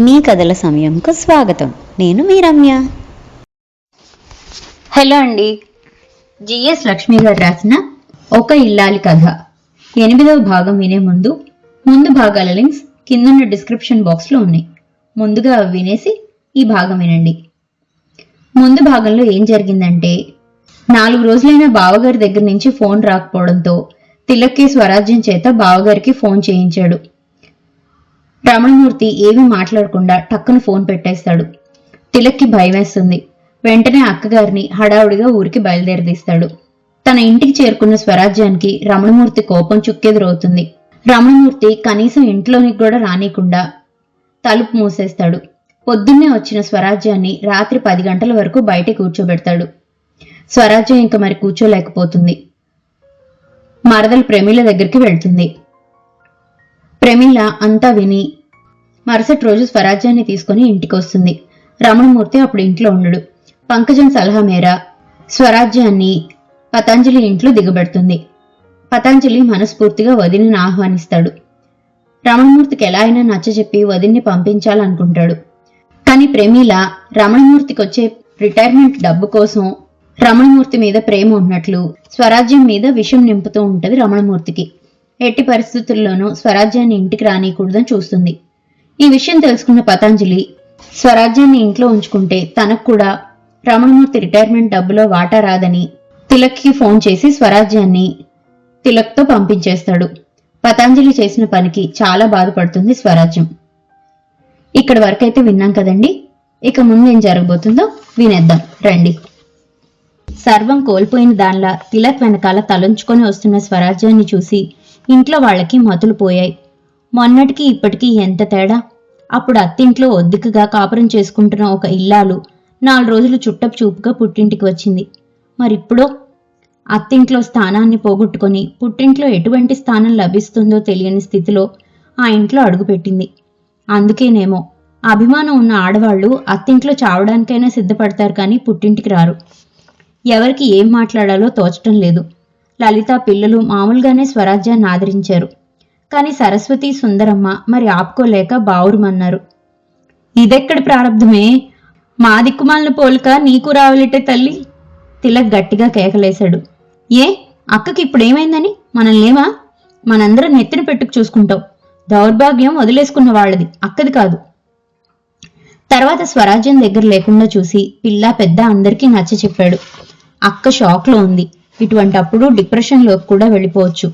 మీ కథల సమయంకు స్వాగతం. నేను మీ రమ్య హలో అండి. జిఎస్ లక్ష్మి గారు రాసిన ఒక ఇల్లాలి కథ. ఎనిమిదవ భాగం వినే ముందు ముందు భాగాల లింక్స్ కిందున్న డిస్క్రిప్షన్ బాక్స్లో ఉన్నాయి. ముందుగా అవి వినేసి ఈ భాగం వినండి. ముందు భాగంలో ఏం జరిగిందంటే నాలుగు రోజులైన బావగారి దగ్గర నుంచి ఫోన్ రాకపోవడంతో తిలక్కి స్వరాజ్యం చేత బావగారికి ఫోన్ చేయించాడు. రమణమూర్తి ఏమీ మాట్లాడకుండా టక్కున ఫోన్ పెట్టేస్తాడు. తిలక్కి భయమేస్తుంది. వెంటనే అక్కగారిని హడావుడిగా ఊరికి బయలుదేరదీస్తాడు. తన ఇంటికి చేరుకున్న స్వరాజ్యానికి రమణమూర్తి కోపం చుక్కెదురవుతుంది. రమణమూర్తి కనీసం ఇంట్లోనికి కూడా రానికుండా తలుపు మూసేస్తాడు. పొద్దున్నే వచ్చిన స్వరాజ్యాన్ని రాత్రి పది గంటల వరకు బయట కూర్చోబెడతాడు. స్వరాజ్యం ఇంక మరి కూర్చోలేకపోతుంది. మరదలు ప్రేమీల దగ్గరికి వెళ్తుంది. ప్రమీల అంతా విని మరుసటి రోజు స్వరాజ్యాన్ని తీసుకుని ఇంటికి వస్తుంది రమణమూర్తి అప్పుడు ఇంట్లో ఉండడు. పంకజం సలహా మేర స్వరాజ్యాన్ని పతంజలి ఇంట్లో దిగబెడుతుంది. పతంజలి మనస్ఫూర్తిగా వదిలిని ఆహ్వానిస్తాడు. రమణమూర్తికి ఎలా అయినా నచ్చజెప్పి వదిన్ని పంపించాలనుకుంటాడు. కానీ ప్రమీల రమణమూర్తికి వచ్చే రిటైర్మెంట్ డబ్బు కోసం రమణమూర్తి మీద ప్రేమ ఉన్నట్లు స్వరాజ్యం మీద విషం నింపుతూ ఉంటది రమణమూర్తికి. ఎట్టి పరిస్థితుల్లోనూ స్వరాజ్యాన్ని ఇంటికి రానియకూడదని చూస్తుంది. ఈ విషయం తెలుసుకున్న పతంజలి స్వరాజ్యాన్ని ఇంట్లో ఉంచుకుంటే తనకు కూడా రమణమూర్తి రిటైర్మెంట్ డబ్బులో వాటా రాదని తిలక్కి ఫోన్ చేసి స్వరాజ్యాన్ని తిలక్తో పంపించేస్తాడు. పతంజలి చేసిన పనికి చాలా బాధపడుతుంది స్వరాజ్యం. ఇక్కడ వరకైతే విన్నాం కదండి? ఇక ముందు ఏం జరగబోతుందో వినేద్దాం. రండి. సర్వం కోల్పోయిన దానిలా తిలక్ వెనకాల తలంచుకొని వస్తున్న స్వరాజ్యాన్ని చూసి ఇంట్లో వాళ్ళకి మతులు పోయాయి. మొన్నటికి ఇప్పటికీ ఎంత తేడా? అప్పుడు అత్తింట్లో ఒద్దికగా కాపురం చేసుకుంటున్న ఒక ఇల్లాలు నాలుగు రోజులు చుట్టపు చూపుగా పుట్టింటికి వచ్చింది. మరిప్పుడో? అత్తింట్లో స్థానాన్ని పోగొట్టుకొని పుట్టింట్లో ఎటువంటి స్థానం లభిస్తుందో తెలియని స్థితిలో ఆ ఇంట్లో అడుగుపెట్టింది. అందుకేనేమో? అభిమానం ఉన్న ఆడవాళ్ళు అత్తింట్లో చావడానికైనా సిద్ధపడతారు కానీ పుట్టింటికి రారు. ఎవరికి ఏం మాట్లాడాలో తోచటం లేదు. లలిత పిల్లలు మామూలుగానే స్వరాజ్యాన్ని ఆదరించారు. కానీ సరస్వతి సుందరమ్మ మరి ఆపుకోలేక బావురుమన్నారు. ఇదెక్కడి ప్రారంధమే మా దిక్కుమాలిన పోలిక నీకు రావలిటే తల్లి తిలక్ గట్టిగా కేకలేశాడు. ఏ అక్కకి ఇప్పుడేమైందని ఏమైందని లేమా మనందరం నెత్తిన పెట్టుకు చూసుకుంటాం. దౌర్భాగ్యం వదిలేసుకున్న వాళ్ళది అక్కది కాదు. తర్వాత స్వరాజ్యం దగ్గర లేకుండా చూసి పిల్ల పెద్ద అందరికీ నచ్చ చెప్పాడు అక్క షాక్లో ఉంది. ఇటువంటి అప్పుడు డిప్రెషన్లోకి కూడా వెళ్ళిపోవచ్చు.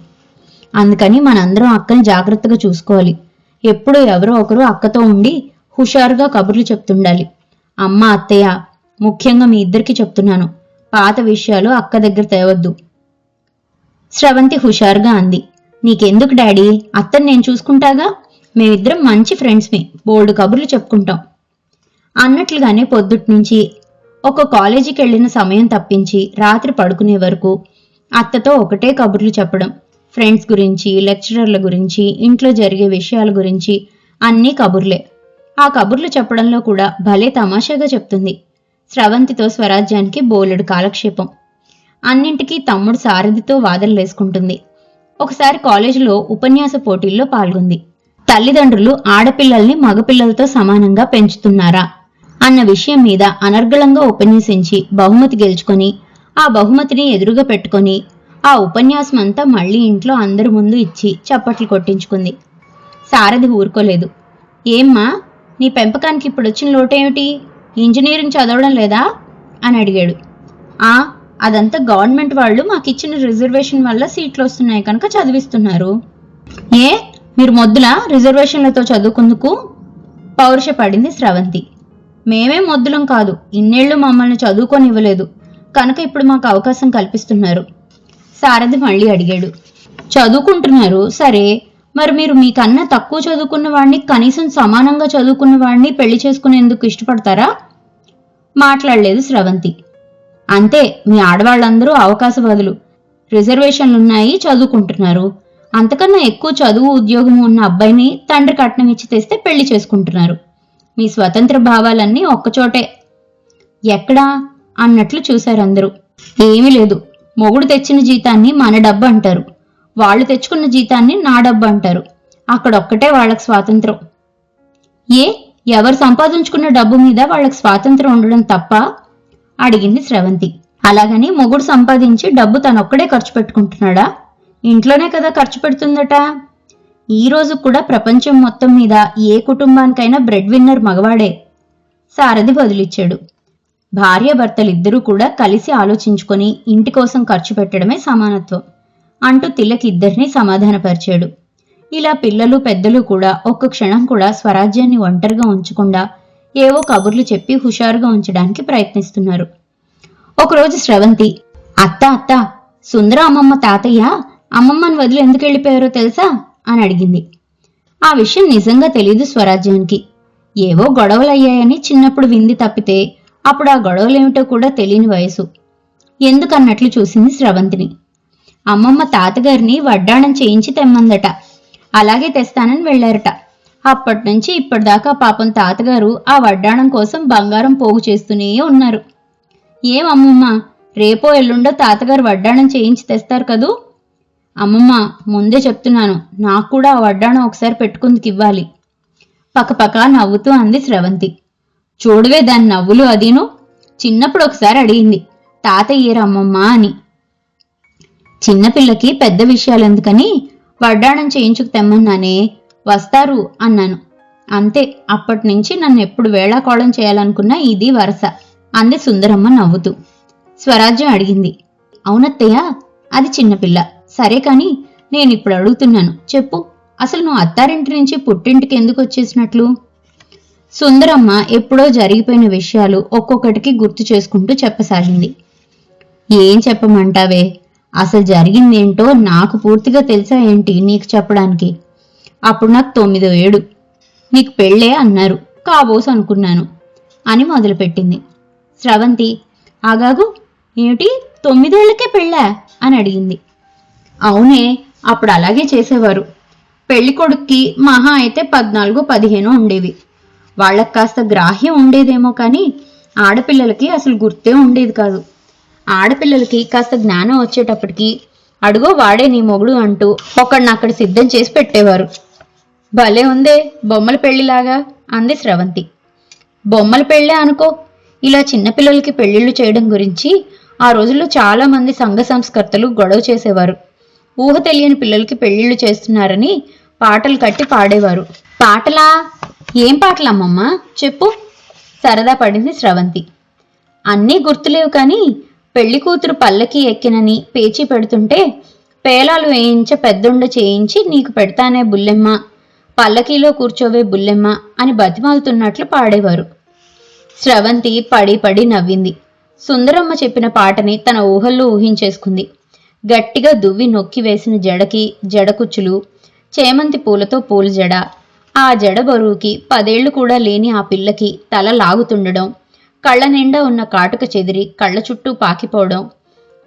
అందుకని మనందరం అక్కని జాగ్రత్తగా చూసుకోవాలి. ఎప్పుడూ ఎవరో ఒకరు అక్కతో ఉండి హుషారుగా కబుర్లు చెప్తుండాలి. అమ్మ అత్తయ్య ముఖ్యంగా మీ ఇద్దరికి చెప్తున్నాను. పాత విషయాలు అక్క దగ్గర తేవద్దు. స్రవంతి హుషారుగా అంది. నీకెందుకు డాడీ? అత్తని నేను చూసుకుంటాగా? మేమిద్దరం మంచి ఫ్రెండ్స్మి. బోల్డ్ కబుర్లు చెప్పుకుంటాం. అన్నట్లుగానే పొద్దుట్నుంచి ఒక కాలేజీకి వెళ్ళిన సమయం తప్పించి రాత్రి పడుకునే వరకు అత్తతో ఒకటే కబుర్లు చెప్పడం ఫ్రెండ్స్ గురించి లెక్చరర్ల గురించి ఇంట్లో జరిగే విషయాల గురించి అన్నీ కబుర్లే. ఆ కబుర్లు చెప్పడంలో కూడా భలే తమాషాగా చెప్తుంది. స్రవంతితో స్వరాజ్యానికి బోలెడు కాలక్షేపం. అన్నింటికీ తమ్ముడు సారథితో వాదనలేసుకుంటుంది. ఒకసారి కాలేజీలో ఉపన్యాస పోటీల్లో పాల్గొంది. తల్లిదండ్రులు ఆడపిల్లల్ని మగపిల్లలతో సమానంగా పెంచుతున్నారా? అన్న విషయం మీద అనర్గళంగా ఉపన్యసించి బహుమతి గెలుచుకొని ఆ బహుమతిని ఎదురుగా పెట్టుకొని ఆ ఉపన్యాసం అంతా మళ్ళీ ఇంట్లో అందరి ముందు ఇచ్చి చప్పట్లు కొట్టించుకుంది. సారథి ఊరుకోలేదు. ఏమ్మా నీ పెంపకానికి ఇప్పుడు వచ్చిన లోటేమిటి? ఇంజనీరింగ్ చదవడం లేదా? అని అడిగాడు. ఆ అదంతా గవర్నమెంట్ వాళ్ళు మాకు ఇచ్చిన రిజర్వేషన్ వల్ల సీట్లు వస్తున్నాయి కనుక చదివిస్తున్నారు. ఏ మీరు మొద్దుల రిజర్వేషన్లతో చదువుకుందుకు? పౌరుష పడింది స్రవంతి. మేమే మొద్దులం కాదు. ఇన్నేళ్ళు మమ్మల్ని చదువుకొనివ్వలేదు. కనుక ఇప్పుడు మాకు అవకాశం కల్పిస్తున్నారు. సారథి మళ్ళీ అడిగాడు. చదువుకుంటున్నారు? సరే. మరి మీరు మీకన్నా తక్కువ చదువుకున్న వాడిని కనీసం సమానంగా చదువుకున్న వాడిని పెళ్ళి చేసుకునేందుకు ఇష్టపడతారా? మాట్లాడలేదు స్రవంతి. అంతే మీ ఆడవాళ్ళందరూ అవకాశవాదులు రిజర్వేషన్లున్నాయి చదువుకుంటున్నారు. అంతకన్నా ఎక్కువ చదువు ఉద్యోగం ఉన్న అబ్బాయిని తండ్రి కట్నం ఇచ్చి తెస్తే పెళ్ళి చేసుకుంటున్నారు. మీ స్వతంత్ర భావాలన్నీ ఒక్కచోటే. ఎక్కడా? అన్నట్లు చూశారు అందరూ. ఏమీ లేదు. మొగుడు తెచ్చిన జీతాన్ని మన డబ్బు అంటారు. వాళ్ళు తెచ్చుకున్న జీతాన్ని నా డబ్బు అంటారు. అక్కడొక్కటే వాళ్ళకి స్వాతంత్రం. ఏ? ఎవరు సంపాదించుకున్న డబ్బు మీద వాళ్ళకి స్వాతంత్రం ఉండడం తప్ప? అడిగింది స్రవంతి. అలాగని మొగుడు సంపాదించి డబ్బు తనొక్కడే ఖర్చు పెట్టుకుంటున్నాడా? ఇంట్లోనే కదా ఖర్చు పెడుతుందట. ఈ రోజు కూడా ప్రపంచం మొత్తం మీద ఏ కుటుంబానికైనా బ్రెడ్ విన్నర్ మగవాడే. సారథి బదులిచ్చాడు. భార్యాభర్తలిద్దరూ కూడా కలిసి ఆలోచించుకొని ఇంటి కోసం ఖర్చు పెట్టడమే సమానత్వం. అంటూ తిలక్ ఇద్దరినీ సమాధానపరిచాడు. ఇలా పిల్లలు పెద్దలు కూడా ఒక్క క్షణం కూడా స్వరాజ్యాన్ని ఒంటరిగా ఉంచకుండా ఏవో కబుర్లు చెప్పి హుషారుగా ఉంచడానికి ప్రయత్నిస్తున్నారు. ఒకరోజు స్రవంతి అత్త అత్త సుందర అమ్మమ్మ తాతయ్య? అమ్మమ్మని వదిలి ఎందుకు వెళ్ళిపోయారో తెలుసా? అని అడిగింది. ఆ విషయం నిజంగా తెలియదు స్వరాజ్యానికి. ఏవో గొడవలయ్యాయని చిన్నప్పుడు వింది తప్పితే అప్పుడు ఆ గొడవలేమిటో కూడా తెలియని వయసు. ఎందుకన్నట్లు చూసింది స్రవంతిని. అమ్మమ్మ తాతగారిని వడ్డాణం చేయించి తెమ్మందట. అలాగే తెస్తానని వెళ్ళారట అప్పటి నుంచి ఇప్పటిదాకా పాపం తాతగారు ఆ వడ్డాణం కోసం బంగారం పోగు చేస్తూనే ఉన్నారు. ఏం అమ్మమ్మ రేపో ఎల్లుండో తాతగారు వడ్డాణం చేయించి తెస్తారు కదూ? అమ్మమ్మ ముందే చెప్తున్నాను. నాకు కూడా వడ్డాణం ఒకసారి పెట్టుకుందుకు ఇవ్వాలి. పక్కపక్క నవ్వుతూ అంది స్రవంతి. చూడవే దాని నవ్వులు అదీను. చిన్నప్పుడు ఒకసారి అడిగింది. తాతయ్యేరు అమ్మమ్మ అని. చిన్నపిల్లకి పెద్ద విషయాలెందుకని వడ్డాణం చేయించుకు తెమ్మన్నానే. వస్తారు అన్నాను. అంతే అప్పటి నుంచి నన్ను ఎప్పుడు వేళాకోళం చేయాలనుకున్నా ఇది వరస అంది సుందరమ్మ నవ్వుతూ. స్వరాజ్యం అడిగింది. అవునత్తయ్య అది చిన్నపిల్ల సరే కాని నేను ఇప్పుడు అడుగుతున్నాను. చెప్పు. అసలు నువ్వు అత్తారింటి నుంచి పుట్టింటికి ఎందుకు వచ్చేసినట్లు? సుందరమ్మ ఎప్పుడో జరిగిపోయిన విషయాలు ఒక్కొక్కటికి గుర్తు చేసుకుంటూ చెప్పసాగింది. ఏం చెప్పమంటావే? అసలు జరిగిందేంటో నాకు పూర్తిగా తెలుసా ఏంటి నీకు చెప్పడానికి? అప్పుడు నాకు తొమ్మిదో ఏడు. నీకు పెళ్ళే అన్నారు. కాబోసు అనుకున్నాను అని మొదలుపెట్టింది. స్రవంతి ఆగాగు ఏమిటి? తొమ్మిదేళ్ళకే పెళ్ళా? అని అడిగింది. అవునే అప్పుడు అలాగే చేసేవారు. పెళ్ళి కొడుక్కి మహా అయితే పద్నాలుగు పదిహేను ఉండేవి. వాళ్ళకి కాస్త గ్రాహ్యం ఉండేదేమో కానీ ఆడపిల్లలకి అసలు గుర్తే ఉండేది కాదు. ఆడపిల్లలకి కాస్త జ్ఞానం వచ్చేటప్పటికి అడుగో వాడే నీ మొగుడు అంటూ ఒకడిని అక్కడ సిద్ధం చేసి పెట్టేవారు. భలే ఉందే బొమ్మల పెళ్ళిలాగా అంది స్రవంతి. బొమ్మల పెళ్ళే అనుకో ఇలా చిన్నపిల్లలకి పెళ్ళిళ్ళు చేయడం గురించి ఆ రోజుల్లో చాలామంది సంఘ సంస్కర్తలు గొడవ చేసేవారు. ఊహ తెలియని పిల్లలకి పెళ్ళిళ్ళు చేస్తున్నారని పాటలు కట్టి పాడేవారు. పాటలా? ఏం పాటలమ్మమ్మ? చెప్పు. సరదా పడింది స్రవంతి. అన్నీ గుర్తులేవు కానీ పెళ్ళి కూతురు పల్లకి ఎక్కినని పేచీ పెడుతుంటే పేలాలు వేయించ పెద్దుండ చేయించి నీకు పెడతానే బుల్లెమ్మ పల్లకీలో కూర్చోవే బుల్లెమ్మ అని బతిమాలుతున్నట్లు పాడేవారు. స్రవంతి పడి పడి నవ్వింది. సుందరమ్మ చెప్పిన పాటని తన ఊహల్లో ఊహించేసుకుంది. గట్టిగా దువ్వి నొక్కి వేసిన జడకి జడకుచ్చులు చేమంతి పూలతో పూల జడ. ఆ జడ బరువుకి పదేళ్ళు కూడా లేని ఆ పిల్లకి తల లాగుతుండడం కళ్ళ నిండా ఉన్న కాటుక చెదిరి కళ్ళ చుట్టూ పాకిపోవడం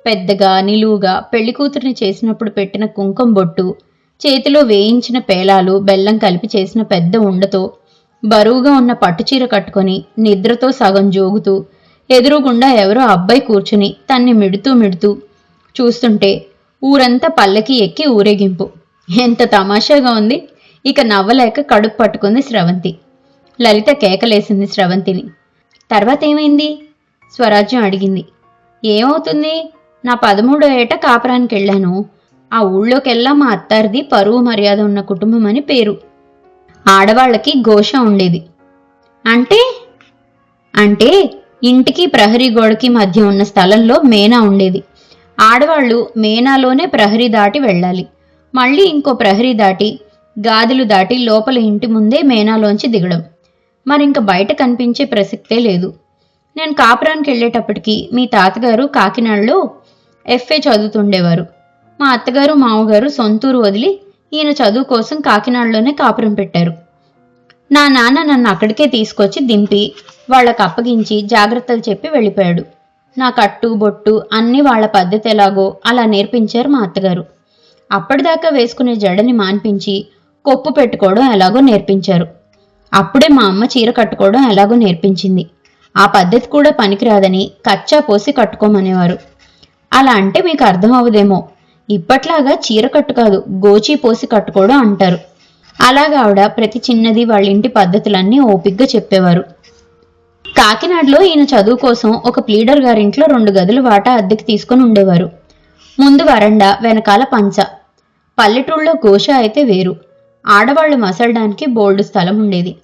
పెద్దగా నిలువుగా పెళ్ళికూతురిని చేసినప్పుడు పెట్టిన కుంకుమ బొట్టు చేతిలో వేయించిన పేలాలు బెల్లం కలిపి చేసిన పెద్ద ఉండతో బరువుగా ఉన్న పట్టుచీర కట్టుకొని నిద్రతో సగం జోగుతూ ఎదురుగుండా ఎవరో అబ్బాయి కూర్చుని తన్ని మిడుతూ మిడుతూ చూస్తుంటే ఊరంతా పల్లకి ఎక్కి ఊరేగింపు. ఎంత తమాషాగా ఉంది. ఇక నవ్వలేక కడుపు పట్టుకుంది స్రవంతి. లలిత కేకలేసింది స్రవంతిని. తర్వాత ఏమైంది? స్వరాజ్యం అడిగింది. ఏమవుతుంది? నా పదమూడో ఏట కాపురానికి వెళ్ళాను ఆ ఊళ్ళోకెల్లా మా అత్తారిది పరువు మర్యాద ఉన్న కుటుంబం అని పేరు. ఆడవాళ్ళకి ఘోష ఉండేది. అంటే? అంటే ఇంటికి ప్రహరీ గోడకి మధ్య ఉన్న స్థలంలో మేనా ఉండేది. ఆడవాళ్ళు మేనాలోనే ప్రహరీ దాటి వెళ్ళాలి. మళ్ళీ ఇంకో ప్రహరీ దాటి గాదులు దాటి లోపల ఇంటి ముందే మేనాలోంచి దిగడం. మరింక బయట కనిపించే ప్రసక్తే లేదు. నేను కాపురానికి వెళ్ళేటప్పటికి మీ తాతగారు కాకినాడలో ఎఫ్ఏ చదువుతుండేవారు. మా అత్తగారు మామగారు సొంతూరు వదిలి ఈయన చదువు కోసం కాకినాడలోనే కాపురం పెట్టారు. నా నాన్న నన్ను అక్కడికే తీసుకొచ్చి దింపి వాళ్ళకు అప్పగించి జాగ్రత్తలు చెప్పి వెళ్ళిపోయాడు. నా కట్టు బొట్టు అన్నీ వాళ్ళ పద్ధతి ఎలాగో అలా నేర్పించారు మా అత్తగారు. అప్పటిదాకా వేసుకునే జడని మాన్పించి కొప్పు పెట్టుకోవడం ఎలాగో నేర్పించారు. అప్పుడే మా అమ్మ చీర కట్టుకోవడం ఎలాగో నేర్పించింది. ఆ పద్ధతి కూడా పనికిరాదని కచ్చా పోసి కట్టుకోమనేవారు. అలా అంటే మీకు అర్థం అవ్వదేమో. ఇప్పట్లాగా చీర కట్టు కాదు గోచీ పోసి కట్టుకోవడం అంటారు. అలాగా ఆవిడ ప్రతి చిన్నది వాళ్ళ ఇంటి పద్ధతులన్నీ ఓపిగ్గా చెప్పేవారు. కాకినాడలో ఈయన చదువు కోసం ఒక ప్లీడర్ గారింట్లో రెండు గదులు వాటా అద్దెకి తీసుకొని ఉండేవారు. ముందు వరండా వెనకాల పంచ. పల్లెటూళ్ళలో గోష అయితే వేరు. ఆడవాళ్ళు మసలడానికి బోల్డు స్థలం ఉండేది.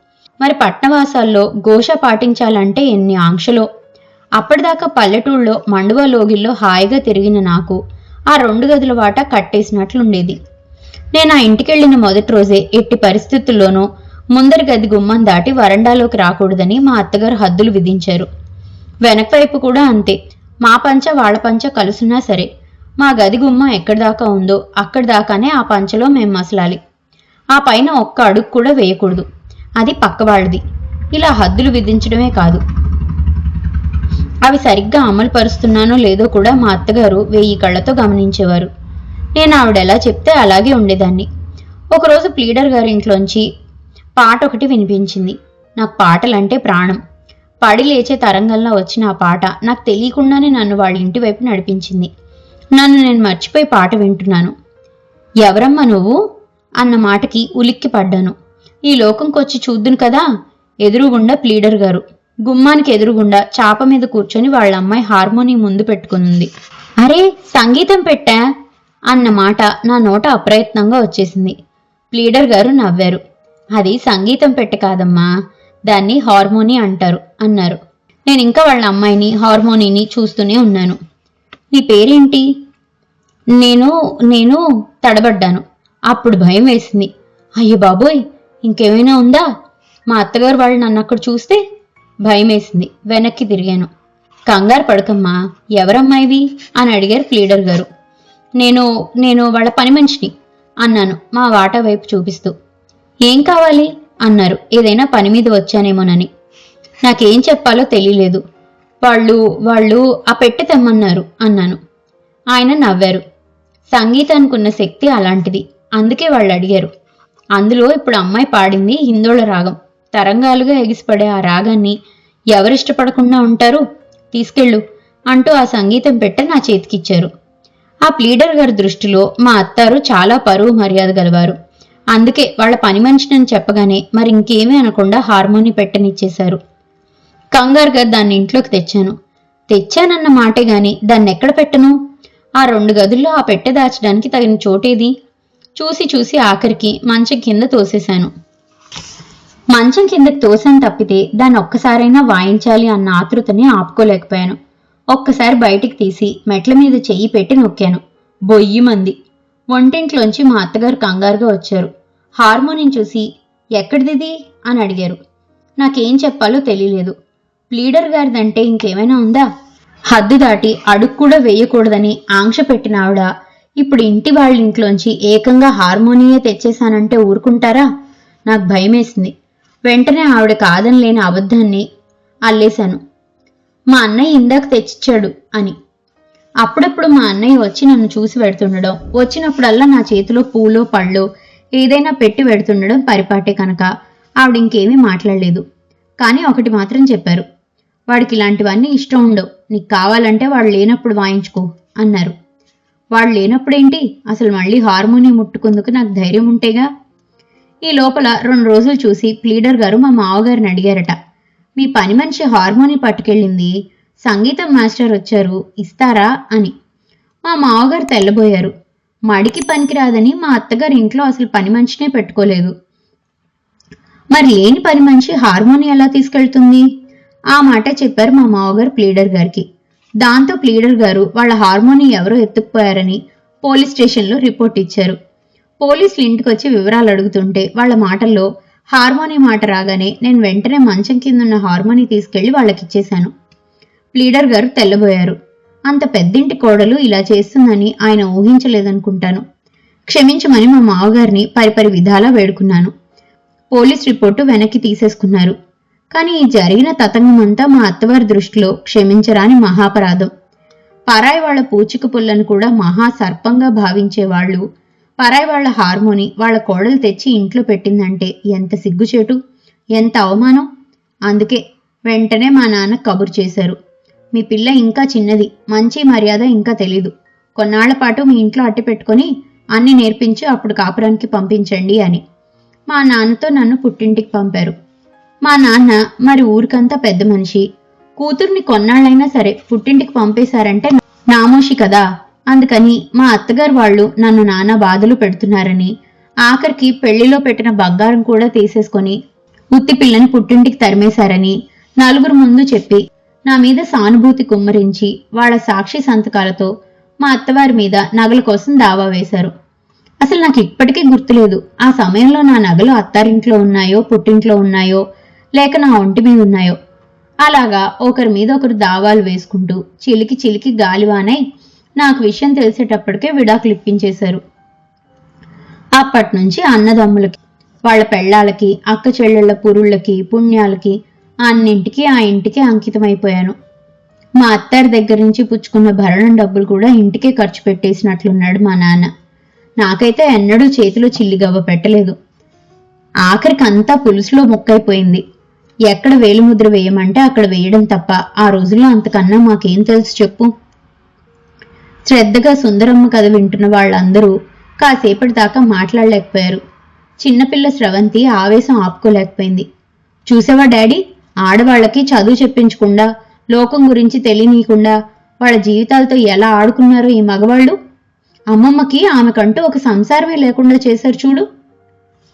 మరి పట్నవాసాల్లో గోష పాటించాలంటే ఎన్ని ఆంక్షలో? అప్పటిదాకా పల్లెటూళ్ళలో మండువా లోగిల్లో హాయిగా తిరిగిన నాకు ఆ రెండు గదుల వాటా కట్టేసినట్లుండేది. నేను ఆ ఇంటికెళ్ళిన మొదటి రోజే ఎట్టి పరిస్థితుల్లోనూ ముందరి గది గుమ్మం దాటి వరండాలోకి రాకూడదని మా అత్తగారు హద్దులు విధించారు. వెనక వైపు కూడా అంతే. మా పంచ వాళ్ళ పంచ కలుసున్నా సరే. మా గది గుమ్మం ఎక్కడి దాకా ఉందో అక్కడి దాకానే ఆ పంచలో మేం మసలాలి. ఆ పైన ఒక్క అడుగు కూడా వేయకూడదు. అది పక్క వాళ్ళది. ఇలా హద్దులు విధించడమే కాదు. అవి సరిగ్గా అమలు పరుస్తున్నానో లేదో కూడా మా అత్తగారు వెయ్యి కళ్ళతో గమనించేవారు. నేను ఆవిడ ఎలా చెప్తే అలాగే ఉండేదాన్ని. ఒకరోజు ప్లీడర్ గారి ఇంట్లోంచి పాట ఒకటి వినిపించింది. నాకు పాటలంటే ప్రాణం. పడి లేచే తరంగంలో వచ్చిన ఆ పాట నాకు తెలియకుండానే నన్ను వాళ్ళ ఇంటి వైపు నడిపించింది. నన్ను నేను మర్చిపోయి పాట వింటున్నాను. ఎవరమ్మా నువ్వు? అన్న మాటకి ఉలిక్కి పడ్డాను. ఈ లోకంకొచ్చి చూద్దును కదా? ఎదురుగుండా ప్లీడర్ గారు. గుమ్మానికి ఎదురుగుండా చాప మీద కూర్చొని వాళ్ళ అమ్మాయి హార్మోనియం ముందు పెట్టుకునుంది. అరే సంగీతం పెట్టా? అన్న మాట నా నోట అప్రయత్నంగా వచ్చేసింది. ప్లీడర్ గారు నవ్వారు. అది సంగీతం పెట్టె కాదమ్మా. దాన్ని హార్మోని అంటారు అన్నారు. నేను ఇంకా వాళ్ళ అమ్మాయిని హార్మోనీని చూస్తూనే ఉన్నాను. నీ పేరేంటి? నేను నేను తడబడ్డాను. అప్పుడు భయం వేసింది. అయ్యో బాబోయ్ ఇంకేమైనా ఉందా? మా అత్తగారు వాళ్ళు నన్ను అక్కడ చూస్తే భయం వేసింది. వెనక్కి తిరిగాను. కంగారు పడకమ్మా ఎవరమ్మాయివి అని అడిగారు ప్లీడర్ గారు. నేను నేను వాళ్ళ పని మనిషిని అన్నాను మా వాటా వైపు చూపిస్తూ. ఏం కావాలి? అన్నారు. ఏదైనా పని మీద వచ్చానేమోనని. నాకేం చెప్పాలో తెలియలేదు. వాళ్ళు వాళ్ళు ఆ పెట్టె తెమ్మన్నారు అన్నాను. ఆయన నవ్వారు. సంగీతానికి ఉన్న శక్తి అలాంటిది. అందుకే వాళ్ళు అడిగారు అందులో ఇప్పుడు అమ్మాయి పాడింది హిందోళ రాగం. తరంగాలుగా ఎగిసిపడే ఆ రాగాన్ని ఎవరిష్టపడకుండా ఉంటారు? తీసుకెళ్ళు అంటూ ఆ సంగీతం పెట్టె నా చేతికిచ్చారు. ఆ ప్లీడర్ గారి దృష్టిలో మా అత్తారు చాలా పరువు మర్యాద గలవారు. అందుకే వాళ్ళ పని మనిషినని చెప్పగానే మరి ఇంకేమీ అనకుండా హార్మోని పెట్టనిచ్చేశారు. కంగారుగా దాన్ని ఇంట్లోకి తెచ్చాను. తెచ్చానన్న మాటే గాని దాన్ని ఎక్కడ పెట్టను? ఆ రెండు గదుల్లో ఆ పెట్టె దాచడానికి తగిన చోటేది? చూసి చూసి ఆఖరికి మంచం కింద తోసేశాను. మంచం కిందకి తోసాను తప్పితే దాన్ని ఒక్కసారైనా వాయించాలి అన్న ఆతృతని ఆపుకోలేకపోయాను. ఒక్కసారి బయటికి తీసి మెట్ల మీద చెయ్యి పెట్టి నొక్కాను. బొయ్యి మంది. వంటింట్లోంచి మా అత్తగారు కంగారుగా వచ్చారు. హార్మోనియం చూసి ఎక్కడిదిది? అని అడిగారు. నాకేం చెప్పాలో తెలియలేదు. ప్లీడర్ గారిదంటే ఇంకేమైనా ఉందా? హద్దు దాటి అడుగు కూడా వేయకూడదని ఆంక్ష పెట్టిన ఆవిడ ఇప్పుడు ఇంటి వాళ్ళ ఇంట్లోంచి ఏకంగా హార్మోనియే తెచ్చేశానంటే ఊరుకుంటారా? నాకు భయమేసింది. వెంటనే ఆవిడ కాదని లేని అబద్ధాన్ని అల్లేశాను. మా అన్నయ్య ఇందాక తెచ్చిచ్చాడు అని. అప్పుడప్పుడు మా అన్నయ్య వచ్చి నన్ను చూసి పెడుతుండడం వచ్చినప్పుడల్లా నా చేతిలో పూలు పళ్ళు ఏదైనా పెట్టి పెడుతుండడం పరిపాటే కనుక. ఆవిడ ఇంకేమీ మాట్లాడలేదు. కానీ ఒకటి మాత్రం చెప్పారు. వాడికి ఇలాంటివన్నీ ఇష్టం ఉండవు. నీకు కావాలంటే వాడు లేనప్పుడు వాయించుకో అన్నారు. వాడు లేనప్పుడేంటి? అసలు మళ్ళీ హార్మోనియం ముట్టుకుందుకు నాకు ధైర్యం ఉంటేగా? ఈ లోపల రెండు రోజులు చూసి ప్లీడర్ గారు మా మావగారిని అడిగారట. మీ పని మనిషి హార్మోని పట్టుకెళ్ళింది. సంగీతం మాస్టర్ వచ్చారు. ఇస్తారా? అని. మా మావగారు తెల్లబోయారు. మడికి పనికిరాదని మా అత్తగారి ఇంట్లో అసలు పని మనిషినే పెట్టుకోలేదు. మరి లేని పని మనిషి హార్మోని ఎలా తీసుకెళ్తుంది? ఆ మాట చెప్పారు మా మావగారు ప్లీడర్ గారికి. దాంతో ప్లీడర్ గారు వాళ్ళ హార్మోని ఎవరో ఎత్తుకుపోయారని పోలీస్ స్టేషన్లో రిపోర్ట్ ఇచ్చారు. పోలీసులు ఇంటికి వచ్చి వివరాలు అడుగుతుంటే వాళ్ళ మాటల్లో హార్మోని మాట రాగానే నేను వెంటనే మంచం కింద ఉన్న హార్మోని తీసుకెళ్ళి వాళ్ళకిచ్చేశాను. ప్లీడర్ గారు తెల్లబోయారు. అంత పెద్దింటి కోడలు ఇలా చేస్తుందని ఆయన ఊహించలేదనుకుంటాను. క్షమించమని మా మావగారిని పరిపరి విధాలా వేడుకున్నాను. పోలీస్ రిపోర్టు వెనక్కి తీసేసుకున్నారు. కానీ ఈ జరిగిన తతంగమంతా మా అత్తవారి దృష్టిలో క్షమించరాని మహాపరాధం. పరాయి వాళ్ళ పూచిక పుల్లను కూడా మహా సర్పంగా భావించే వాళ్ళు పరాయి వాళ్ళ హార్మోని వాళ్ళ కోడలు తెచ్చి ఇంట్లో పెట్టిందంటే ఎంత సిగ్గుచేటు ఎంత అవమానం. అందుకే వెంటనే మా నాన్న కబురు చేశారు. మీ పిల్ల ఇంకా చిన్నది మంచి మర్యాద ఇంకా తెలీదు. కొన్నాళ్ళ పాటు మీ ఇంట్లో అట్టి పెట్టుకొని అన్ని నేర్పించి అప్పుడు కాపురానికి పంపించండి అని. మా నాన్నతో నన్ను పుట్టింటికి పంపారు. మా నాన్న మరి ఊరికంతా పెద్ద మనిషి. కూతుర్ని కొన్నాళ్ళైనా సరే పుట్టింటికి పంపేశారంటే నామోషి కదా. అందుకని మా అత్తగారు వాళ్ళు నన్ను నానా బాధలు పెడుతున్నారని ఆఖరికి పెళ్ళిలో పెట్టిన బంగారం కూడా తీసేసుకొని ఉత్తి పిల్లని పుట్టింటికి తరిమేశారని నలుగురు ముందు చెప్పి నా మీద సానుభూతి కుమ్మరించి వాళ్ళ సాక్షి సంతకాలతో మా అత్తవారి మీద నగల కోసం దావా వేశారు. అసలు నాకు ఇప్పటికీ గుర్తులేదు ఆ సమయంలో నా నగలు అత్తారింట్లో ఉన్నాయో పుట్టింట్లో ఉన్నాయో లేక నా ఒంటి మీద ఉన్నాయో. అలాగా ఒకరి మీద ఒకరు దావాలు వేసుకుంటూ చిలికి చిలికి గాలివానై నాకు విషయం తెలిసేటప్పటికే విడాకులు ఇప్పించేశారు. అప్పటి నుంచి అన్నదమ్ములకి వాళ్ళ పెళ్ళాలకి అక్క చెల్లెళ్ళ పురుళ్ళకి పుణ్యాలకి అన్నింటికి ఆ ఇంటికి అంకితమైపోయాను. మా అత్తారి దగ్గర నుంచి పుచ్చుకున్న భరణం డబ్బులు కూడా ఇంటికే ఖర్చు పెట్టేసినట్లున్నాడు మా నాన్న. నాకైతే ఎన్నడూ చేతిలో చిల్లిగవ్వ పెట్టలేదు. ఆఖరికి అంతా పులుసులో ముక్కైపోయింది. ఎక్కడ వేలిముద్ర వేయమంటే అక్కడ వేయడం తప్ప ఆ రోజుల్లో అంతకన్నా మాకేం తెలుసు చెప్పు? శ్రద్ధగా సుందరమ్మ కథ వింటున్న వాళ్ళందరూ కాసేపటి దాకా మాట్లాడలేకపోయారు. చిన్నపిల్ల స్రవంతి ఆవేశం ఆపుకోలేకపోయింది. చూసావా డాడీ? ఆడవాళ్ళకి చదువు చెప్పించకుండా లోకం గురించి తెలియనీయకుండా వాళ్ళ జీవితాలతో ఎలా ఆడుకున్నారో ఈ మగవాళ్ళు? అమ్మమ్మకి ఆమెకంటూ ఒక సంసారమే లేకుండా చేశారు చూడు.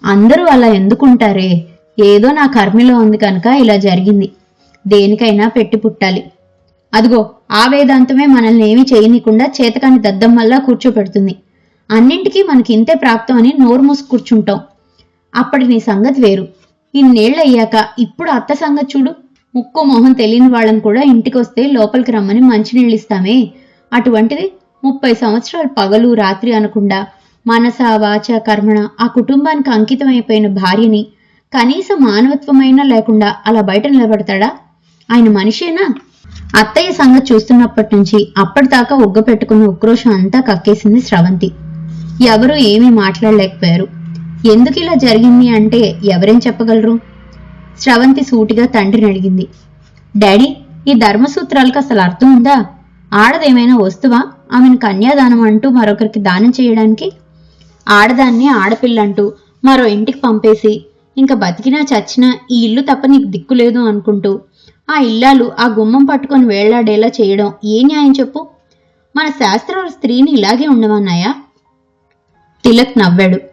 అందరూ అలా ఎందుకుంటారే? ఏదో నా కర్మిలో ఉంది కనుక ఇలా జరిగింది. దేనికైనా పెట్టి పుట్టాలి. అదిగో ఆ వేదాంతమే మనల్ని ఏమీ చేయనీయకుండా చేతకాని దద్దమ్మల్లా కూర్చోపెడుతుంది. అన్నింటికీ మనకి ఇంతే ప్రాప్తం అని నోరు మూసి కూర్చుంటాం. అప్పటి నీ సంగతి వేరు. ఇన్నేళ్ళయ్యాక ఇప్పుడు అత్త సంగతి చూడు. ముక్కు మొహం తెలియని వాళ్ళని కూడా ఇంటికొస్తే లోపలికి రమ్మని మంచినీళ్ళు ఇస్తామే అటువంటిది ముప్పై సంవత్సరాలు పగలు రాత్రి అనకుండా మనస వాచ కర్మణ ఆ కుటుంబానికి అంకితమైపోయిన భార్యని కనీస మానవత్వమైనా లేకుండా అలా బయట నిలబడతాడా? ఆయన మనిషేనా? అత్తయ్య సంగతి చూస్తున్నప్పటి నుంచి అప్పటిదాకా ఉగ్గ పెట్టుకున్న ఉక్రోషం అంతా కక్కేసింది స్రవంతి. ఎవరూ ఏమీ మాట్లాడలేకపోయారు. ఎందుకు ఇలా జరిగింది అంటే ఎవరేం చెప్పగలరు? స్రవంతి సూటిగా తండ్రిని అడిగింది. డాడీ ఈ ధర్మసూత్రాలకు అసలు అర్థం ఉందా? ఆడదేమైనా వస్తువా? ఆమెను కన్యాదానం అంటూ మరొకరికి దానం చేయడానికి? ఆడదాన్ని ఆడపిల్లంటూ మరో ఇంటికి పంపేసి ఇంకా బతికినా చచ్చినా ఈ ఇల్లు తప్ప నీకు దిక్కు లేదు అనుకుంటూ ఆ ఇల్లాలు ఆ గుమ్మం పట్టుకొని వేళ్ళాడేలా చేయడం ఏ న్యాయం చెప్పు? మన శాస్త్రాలు స్త్రీని ఇలాగే ఉండమన్నాయా? తిలక్ నవ్వాడు.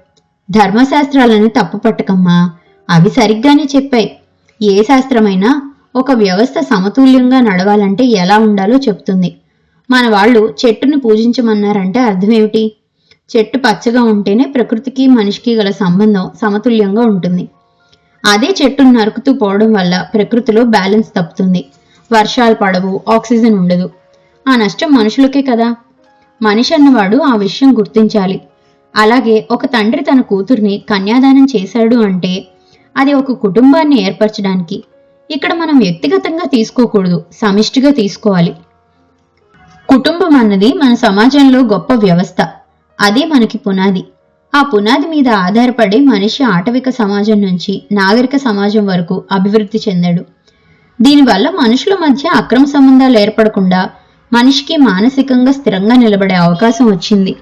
ధర్మశాస్త్రాలను తప్పు పట్టకమ్మా. అవి సరిగ్గానే చెప్పాయి. ఏ శాస్త్రమైనా ఒక వ్యవస్థ సమతుల్యంగా నడవాలంటే ఎలా ఉండాలో చెప్తుంది. మన వాళ్ళు చెట్టుని పూజించమన్నారంటే అర్థమేమిటి? చెట్టు పచ్చగా ఉంటేనే ప్రకృతికి మనిషికి గల సంబంధం సమతుల్యంగా ఉంటుంది. అదే చెట్టును నరుకుతూ పోవడం వల్ల ప్రకృతిలో బ్యాలెన్స్ తప్పుతుంది. వర్షాలు పడవు ఆక్సిజన్ ఉండదు. ఆ నష్టం మనుషులకే కదా. మనిషి అన్నవాడు ఆ విషయం గుర్తించాలి. అలాగే ఒక తండ్రి తన కూతుర్ని కన్యాదానం చేశాడు అంటే అది ఒక కుటుంబాన్ని ఏర్పరచడానికి. ఇక్కడ మనం వ్యక్తిగతంగా తీసుకోకూడదు సమిష్టిగా తీసుకోవాలి. కుటుంబం అన్నది మన సమాజంలో గొప్ప వ్యవస్థ. అదే మనకి పునాది. ఆ పునాది మీద ఆధారపడి మనిషి ఆటవిక సమాజం నుంచి నాగరిక సమాజం వరకు అభివృద్ధి చెందాడు. దీనివల్ల మనుషుల మధ్య అక్రమ సంబంధాలు ఏర్పడకుండా మనిషికి మానసికంగా స్థిరంగా నిలబడే అవకాశం వచ్చింది.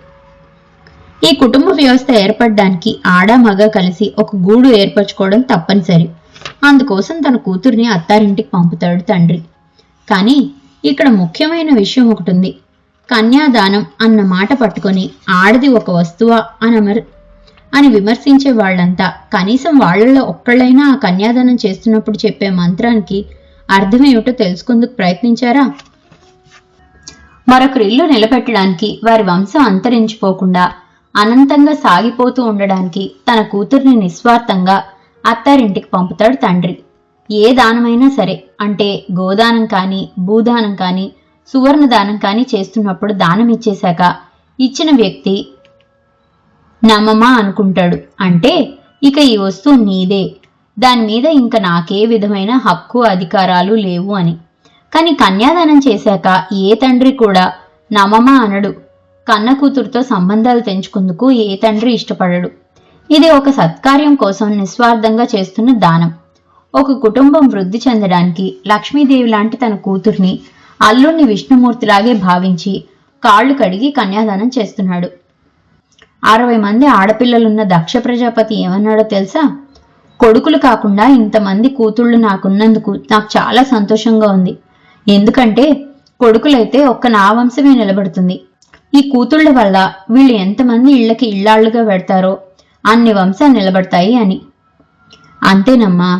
ఈ కుటుంబ వ్యవస్థ ఏర్పడడానికి ఆడ మగ కలిసి ఒక గూడు ఏర్పరచుకోవడం తప్పనిసరి. అందుకోసం తన కూతుర్ని అత్తారింటికి పంపుతాడు తండ్రి. కానీ ఇక్కడ ముఖ్యమైన విషయం ఒకటి ఉంది కన్యాదానం అన్న మాట పట్టుకొని ఆడది ఒక వస్తువా అనమర్ అని విమర్శించే వాళ్ళంతా కనీసం వాళ్ళల్లో ఒక్కళ్ళైనా ఆ కన్యాదానం చేస్తున్నప్పుడు చెప్పే మంత్రానికి అర్థమేమిటో తెలుసుకుందుకు ప్రయత్నించారా? మరొకరిల్లు నిలబెట్టడానికి వారి వంశం అంతరించిపోకుండా అనంతంగా సాగిపోతూ ఉండడానికి తన కూతుర్ని నిస్వార్థంగా అత్తారింటికి పంపుతాడు తండ్రి. ఏ దానమైనా సరే అంటే గోదానం కానీ భూదానం కానీ సువర్ణ దానం కానీ చేస్తున్నప్పుడు దానం ఇచ్చేశాక ఇచ్చిన వ్యక్తి నమ్మమా అనుకుంటాడు. అంటే ఇక ఈ వస్తువు నీదే. దాని మీద ఇంక నాకే విధమైన హక్కు అధికారాలు లేవు అని. కానీ కన్యాదానం చేశాక ఏ తండ్రి కూడా నమమా అనడు. కన్న కూతురుతో సంబంధాలు తెంచుకుందుకు ఏ తండ్రి ఇష్టపడడు. ఇది ఒక సత్కార్యం కోసం నిస్వార్థంగా చేస్తున్న దానం. ఒక కుటుంబం వృద్ధి చెందడానికి లక్ష్మీదేవి లాంటి తన కూతుర్ని అల్లుణ్ణి విష్ణుమూర్తిలాగే భావించి కాళ్ళు కడిగి కన్యాదానం చేస్తున్నాడు. అరవై మంది ఆడపిల్లలున్న దక్ష ప్రజాపతి ఏమన్నాడో తెలుసా? కొడుకులు కాకుండా ఇంతమంది కూతుళ్ళు నాకున్నందుకు నాకు చాలా సంతోషంగా ఉంది. ఎందుకంటే కొడుకులైతే ఒక్క నా వంశమే నిలబడుతుంది. ఈ కూతుళ్ళ వల్ల వీళ్ళు ఎంతమంది ఇళ్ళకి ఇళ్ళాళ్ళుగా పెడతారో అన్ని వంశాలు నిలబడతాయి అని. అంతేనమ్మా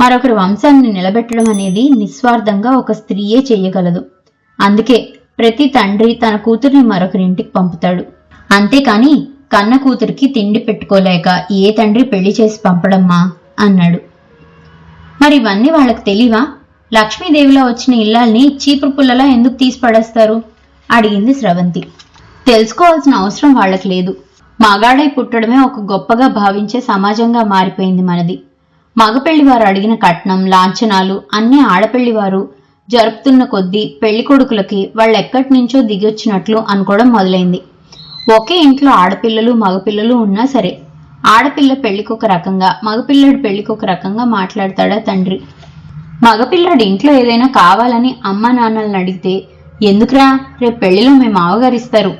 మరొకరి వంశాన్ని నిలబెట్టడం అనేది నిస్వార్థంగా ఒక స్త్రీయే చెయ్యగలదు అందుకే ప్రతి తండ్రి తన కూతుర్ని మరొకరింటికి పంపుతాడు. అంతేకాని కన్న కూతురికి తిండి పెట్టుకోలేక ఏ తండ్రి పెళ్ళి చేసి పంపడమ్మా అన్నాడు. మరి ఇవన్నీ వాళ్ళకి తెలియవా? లక్ష్మీదేవిలా వచ్చిన ఇల్లాల్ని చీపురు పుల్లలా ఎందుకు తీసి పడేస్తారు అడిగింది స్రవంతి. తెలుసుకోవాల్సిన అవసరం వాళ్ళకి లేదు. మగాడై పుట్టడమే ఒక గొప్పగా భావించే సమాజంగా మారిపోయింది మనది. మగపెళ్ళివారు అడిగిన కట్నం లాంఛనాలు అన్ని ఆడపెళ్ళివారు జరుపుతున్న కొద్దీ పెళ్ళి కొడుకులకి వాళ్ళెక్కడి నుంచో దిగొచ్చినట్లు అనుకోవడం మొదలైంది. ఒకే ఇంట్లో ఆడపిల్లలు మగపిల్లలు ఉన్నా సరే ఆడపిల్ల పెళ్ళికొక రకంగా మగపిల్లడి పెళ్ళికొక రకంగా మాట్లాడతాడా తండ్రి? మగపిల్లడు ఇంట్లో ఏదైనా కావాలని అమ్మ నాన్నలను అడిగితే ఎందుకురా? రేపు పెళ్ళిలో మేము మావగారు ఇస్తారు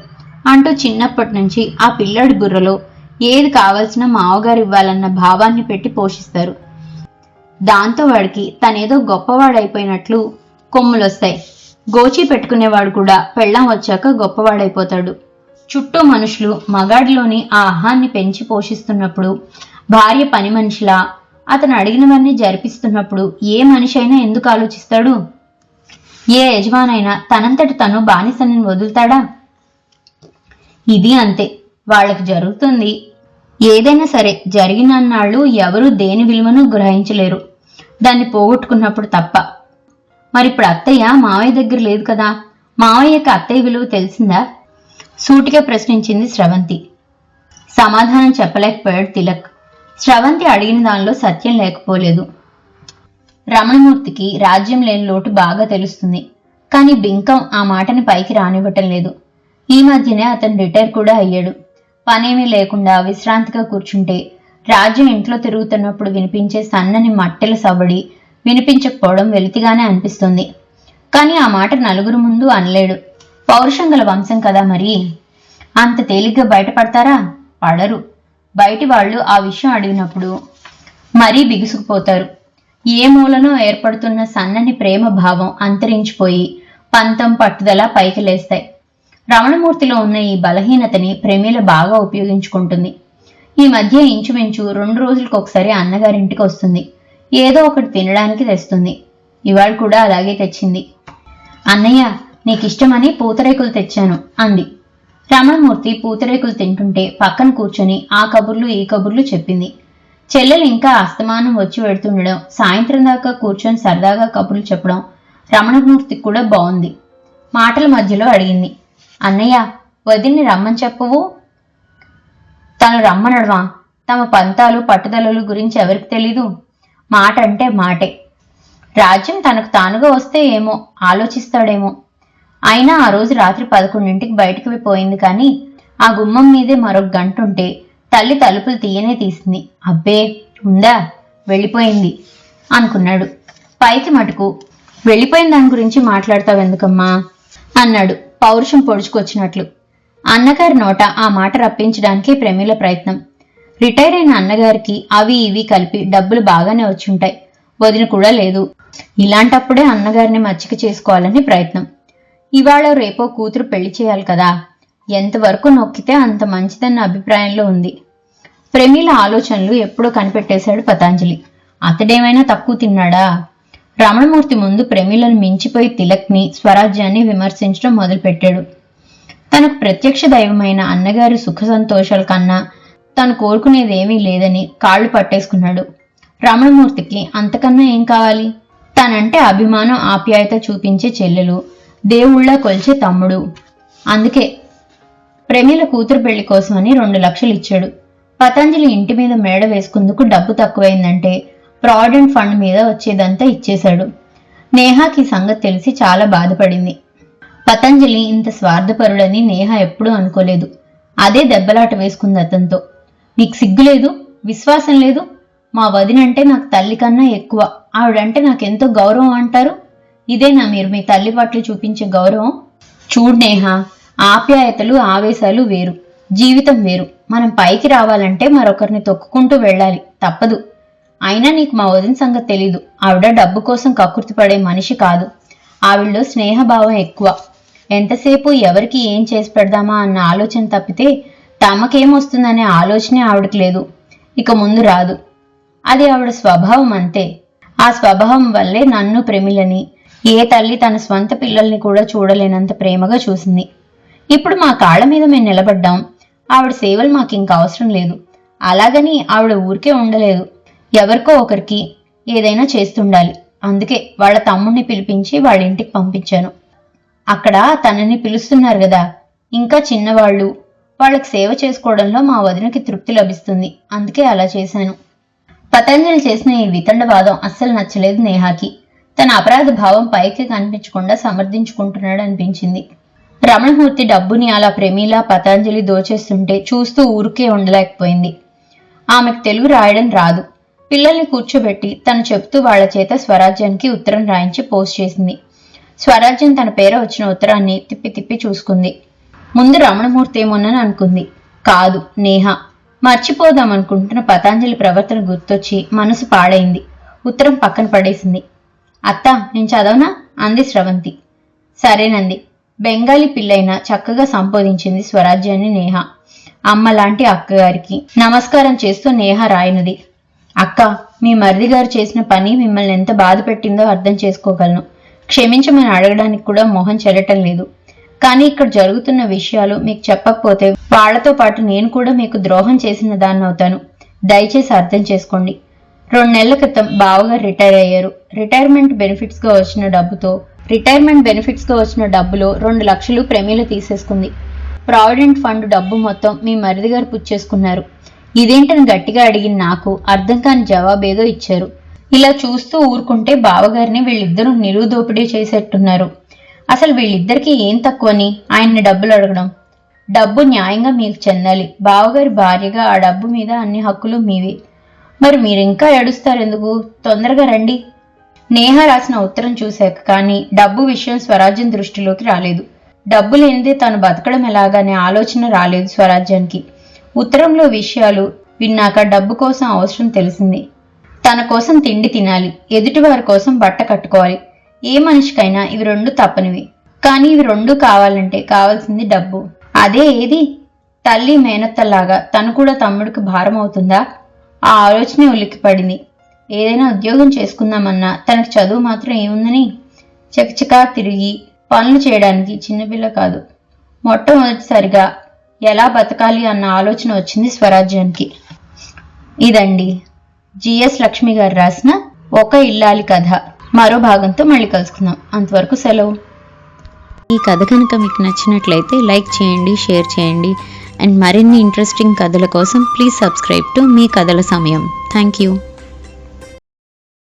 అంటూ చిన్నప్పటి నుంచి ఆ పిల్లాడి బుర్రలో ఏది కావాల్సిన మావగారు ఇవ్వాలన్న భావాన్ని పెట్టి పోషిస్తారు. దాంతో వాడికి తనేదో గొప్పవాడైపోయినట్లు కొమ్ములొస్తాయి. గోచి పెట్టుకునేవాడు కూడా పెళ్ళం వచ్చాక గొప్పవాడైపోతాడు. చుట్టూ మనుషులు మగాడిలోని ఆ అహాన్ని పెంచి పోషిస్తున్నప్పుడు భార్య పని మనిషిలా అతను అడిగినవన్నీ జరిపిస్తున్నప్పుడు ఏ మనిషి అయినా ఎందుకు ఆలోచిస్తాడు? ఏ యజమానైనా తనంతటి తను బానిసని వదులుతాడా? ఇది అంతే వాళ్ళకి జరుగుతుంది. ఏదైనా సరే జరిగినన్నాళ్ళు ఎవరూ దేని విలువను గ్రహించలేరు. దాన్ని పోగొట్టుకున్నప్పుడు తప్ప. మరి ఇప్పుడు అత్తయ్య మావయ్య దగ్గర లేదు కదా? మావయ్యకి అత్తయ్య విలువ తెలిసిందా? సూటిగా ప్రశ్నించింది స్రవంతి సమాధానం చెప్పలేకపోయాడు తిలక్. స్రవంతి అడిగిన దానిలో సత్యం లేకపోలేదు. రమణమూర్తికి రాజ్యం లేని లోటు బాగా తెలుస్తుంది. కానీ బింకం ఆ మాటని పైకి రానివ్వటం లేదు. ఈ మధ్యనే అతను రిటైర్ కూడా అయ్యాడు. పనేమీ లేకుండా విశ్రాంతిగా కూర్చుంటే రాజ్యం ఇంట్లో తిరుగుతున్నప్పుడు వినిపించే సన్నని మట్టెల సవడి వినిపించకపోవడం వెలితిగానే అనిపిస్తుంది. కానీ ఆ మాట నలుగురు ముందు అనలేడు. పౌరుషం గల వంశం కదా మరి? అంత తేలిగ్గా బయటపడతారా? పడరు. బయటి వాళ్ళు ఆ విషయం అడిగినప్పుడు మరీ బిగుసుకుపోతారు. ఏ మూలనో ఏర్పడుతున్న సన్నని ప్రేమ భావం అంతరించిపోయి పంతం పట్టుదల పైకి లేస్తాయి. రమణమూర్తిలో ఉన్న ఈ బలహీనతని ప్రేమిల బాగా ఉపయోగించుకుంటుంది. ఈ మధ్య ఇంచుమించు రెండు రోజులకు ఒకసారి అన్నగారింటికి వస్తుంది. ఏదో ఒకటి తినడానికి తెస్తుంది. ఇవాళ కూడా అలాగే తెచ్చింది. అన్నయ్య నీకిష్టమని పూతరేకులు తెచ్చాను అంది. రమణమూర్తి పూతరేకులు తింటుంటే పక్కన కూర్చొని ఆ కబుర్లు ఈ కబుర్లు చెప్పింది. చెల్లెలు ఇంకా అస్తమానం వచ్చి వెడుతుండడం సాయంత్రం దాకా కూర్చొని సరదాగా కబుర్లు చెప్పడం రమణమూర్తికి కూడా బాగుంది మాటల మధ్యలో అడిగింది. అన్నయ్య వదిన్ని రమ్మని చెప్పవు? తను రమ్మనడవా తమ పంతాలు పట్టుదలలు గురించి ఎవరికి తెలీదు? మాట అంటే మాటే. రాజ్యం తనకు తానుగా వస్తే ఏమో ఆలోచిస్తాడేమో. అయినా ఆ రోజు రాత్రి పదకొండింటికి బయటికి పోయింది కానీ ఆ గుమ్మం మీదే మరొక గంట ఉంటే తల్లి తలుపులు తీయనే తీసింది. అబ్బే ఉందా? వెళ్ళిపోయింది అనుకున్నాడు. పైకి మటుకు వెళ్ళిపోయిన దాని గురించి మాట్లాడతావు ఎందుకమ్మా అన్నాడు. పౌరుషం పొడుచుకొచ్చినట్లు. అన్నగారి నోట ఆ మాట రప్పించడానికి ప్రమీల ప్రయత్నం. రిటైర్ అయిన అన్నగారికి అవి ఇవి కలిపి డబ్బులు బాగానే వచ్చుంటాయి. వదిన కూడా లేదు. ఇలాంటప్పుడే అన్నగారిని మచ్చిక చేసుకోవాలని ప్రయత్నం. ఇవాళ రేపో కూతురు పెళ్ళి చేయాలి కదా. ఎంతవరకు నొక్కితే అంత మంచిదన్న అభిప్రాయంలో ఉంది. ప్రమీల ఆలోచనలు ఎప్పుడో కనిపెట్టేశాడు పతాంజలి. అతడేమైనా తక్కువ తిన్నాడా? రమణమూర్తి ముందు ప్రేమిలను మించిపోయి తిలక్ని స్వరాజ్యాన్ని విమర్శించడం మొదలుపెట్టాడు. తనకు ప్రత్యక్ష దైవమైన అన్నగారి సుఖ సంతోషాల కన్నా తను కోరుకునేదేమీ లేదని కాళ్ళు పట్టేసుకున్నాడు. రమణమూర్తికి అంతకన్నా ఏం కావాలి? తనంటే అభిమానం ఆప్యాయత చూపించే చెల్లెలు దేవుళ్ళ కొలిచే తమ్ముడు. అందుకే ప్రేమిల కూతురు పెళ్ళి కోసమని రెండు లక్షలు ఇచ్చాడు. పతంజలి ఇంటి మీద మేడ వేసుకుందుకు డబ్బు తక్కువైందంటే ప్రావిడెంట్ ఫండ్ మీద వచ్చేదంతా ఇచ్చేశాడు. నేహాకి సంగతి తెలిసి చాలా బాధపడింది. పతంజలి ఇంత స్వార్థపరుడని నేహ ఎప్పుడూ అనుకోలేదు. అదే దెబ్బలాట వేసుకుంది అతనితో. నీకు సిగ్గు లేదు? విశ్వాసం లేదు? మా వదినంటే నాకు తల్లి కన్నా ఎక్కువ. ఆవిడంటే నాకెంతో గౌరవం అంటారు? ఇదేనా మీరు మీ తల్లి పట్ల చూపించే గౌరవం? చూడు నేహ ఆప్యాయతలు ఆవేశాలు వేరు. జీవితం వేరు. మనం పైకి రావాలంటే మరొకరిని తొక్కుకుంటూ వెళ్ళాలి. తప్పదు. అయినా నీకు మా వదిన సంగతి తెలీదు. ఆవిడ డబ్బు కోసం కకృతి పడే మనిషి కాదు. ఆవిడలో స్నేహభావం ఎక్కువ. ఎంతసేపు ఎవరికి ఏం చేసి పెడదామా అన్న ఆలోచన తప్పితే తమకేమొస్తుందనే ఆలోచనే ఆవిడకి లేదు. ఇక ముందు రాదు. అది ఆవిడ స్వభావం అంతే. ఆ స్వభావం వల్లే నన్ను ప్రేమిలని ఏ తల్లి తన స్వంత పిల్లల్ని కూడా చూడలేనంత ప్రేమగా చూసింది. ఇప్పుడు మా కాళ్ళ మీద మేము నిలబడ్డాం. ఆవిడ సేవలు మాకు ఇంకా అవసరం లేదు. అలాగని ఆవిడ ఊరికే ఉండలేదు. ఎవరికో ఒకరికి ఏదైనా చేస్తుండాలి. అందుకే వాళ్ళ తమ్ముణ్ణి పిలిపించి వాళ్ళ ఇంటికి పంపించాను. అక్కడ తనని పిలుస్తున్నారు కదా. ఇంకా చిన్నవాళ్ళు వాళ్ళకి సేవ చేసుకోవడంలో మా వదినకి తృప్తి లభిస్తుంది. అందుకే అలా చేశాను. పతంజలి చేసిన ఈ వితండవాదం అస్సలు నచ్చలేదు నేహాకి. తన అపరాధ భావం పైకి కనిపించకుండా సమర్థించుకుంటున్నాడు అనిపించింది. రమణమూర్తి డబ్బుని అలా ప్రేమిలా పతంజలి దోచేస్తుంటే చూస్తూ ఊరికే ఉండలేకపోయింది. ఆమెకు తెలుగు రాయడం రాదు. పిల్లల్ని కూర్చోబెట్టి తను చెప్తూ వాళ్ళ చేత స్వరాజ్యానికి ఉత్తరం రాయించి పోస్ట్ చేసింది. స్వరాజ్యం తన పేర వచ్చిన ఉత్తరాన్ని తిప్పి తిప్పి చూసుకుంది. ముందు రమణమూర్తి ఏమోనని అనుకుంది. కాదు నేహ. మర్చిపోదాం అనుకుంటున్న పతాంజలి ప్రవర్తన గుర్తొచ్చి మనసు పాడైంది. ఉత్తరం పక్కన పడేసింది. అత్త నేను చదవనా? అంది స్రవంతి. సరేనంది. బెంగాలీ పిల్లైన చక్కగా సంబోధించింది స్వరాజ్యాన్ని నేహ. అమ్మ లాంటి అక్కగారికి నమస్కారం చేస్తూ నేహ రాయినది. అక్క మీ మరిది గారు చేసిన పని మిమ్మల్ని ఎంత బాధ పెట్టిందో అర్థం చేసుకోగలను. క్షమించమని అడగడానికి కూడా మొహం చెల్లటం లేదు. కానీ ఇక్కడ జరుగుతున్న విషయాలు మీకు చెప్పకపోతే వాళ్ళతో పాటు నేను కూడా మీకు ద్రోహం చేసిన దాన్ని అవుతాను. దయచేసి అర్థం చేసుకోండి. రెండు నెలల క్రితం బావగారు రిటైర్ అయ్యారు. రిటైర్మెంట్ బెనిఫిట్స్గా వచ్చిన డబ్బుతో రిటైర్మెంట్ బెనిఫిట్స్గా వచ్చిన డబ్బులో రెండు లక్షలు ప్రెమీలు తీసేసుకుంది. ప్రావిడెంట్ ఫండ్ డబ్బు మొత్తం మీ మరిది గారు పుచ్చేసుకున్నారు. ఇదేంటని గట్టిగా అడిగిన నాకు అర్థం కాని జవాబేదో ఇచ్చారు. ఇలా చూస్తూ ఊరుకుంటే బావగారిని వీళ్ళిద్దరూ నిలువు దోపిడీ చేసేట్టున్నారు. అసలు వీళ్ళిద్దరికీ ఏం తక్కువని? ఆయన్ని డబ్బులు అడగడం. డబ్బు న్యాయంగా మీకు చెందాలి. బావగారి భార్యగా ఆ డబ్బు మీద అన్ని హక్కులు మీవే. మరి మీరు ఇంకా ఏడుస్తారు ఎందుకు తొందరగా రండి. నేహ రాసిన ఉత్తరం చూశాక కానీ డబ్బు విషయం స్వరాజ్యం దృష్టిలోకి రాలేదు. డబ్బు లేనిదే తను బతకడం ఎలాగనే ఆలోచన రాలేదు స్వరాజ్యానికి. ఉత్తరంలో విషయాలు విన్నాక డబ్బు కోసం అవసరం తెలిసింది. తన కోసం తిండి తినాలి ఎదుటివారి కోసం బట్ట కట్టుకోవాలి. ఏ మనిషికైనా ఇవి రెండు తప్పనివి. కానీ ఇవి రెండు కావాలంటే కావాల్సింది డబ్బు. అదే ఏది? తల్లి మేనత్తలాగా తను కూడా తమ్ముడికి భారం అవుతుందా? ఆ ఆలోచనే ఉలిక్కిపడింది ఏదైనా ఉద్యోగం చేసుకుందామన్నా తనకు చదువు మాత్రం ఏముందని? చకచకా తిరిగి పనులు చేయడానికి చిన్నపిల్ల కాదు. మొట్టమొదటిసారిగా ఎలా బతకాలి అన్న ఆలోచన వచ్చింది స్వరాజ్యానికి. ఇదండి. జిఎస్ లక్ష్మి గారు రాసిన ఒక ఇల్లాలి కథ. మరో భాగంతో మళ్ళీ కలుసుకుందాం. అంతవరకు సెలవు. ఈ కథ కనుక మీకు నచ్చినట్లయితే లైక్ చేయండి షేర్ చేయండి. అండ్ మరిన్ని ఇంట్రెస్టింగ్ కథల కోసం ప్లీజ్ సబ్స్క్రైబ్ టు మీ కథల సమయం. Thank you.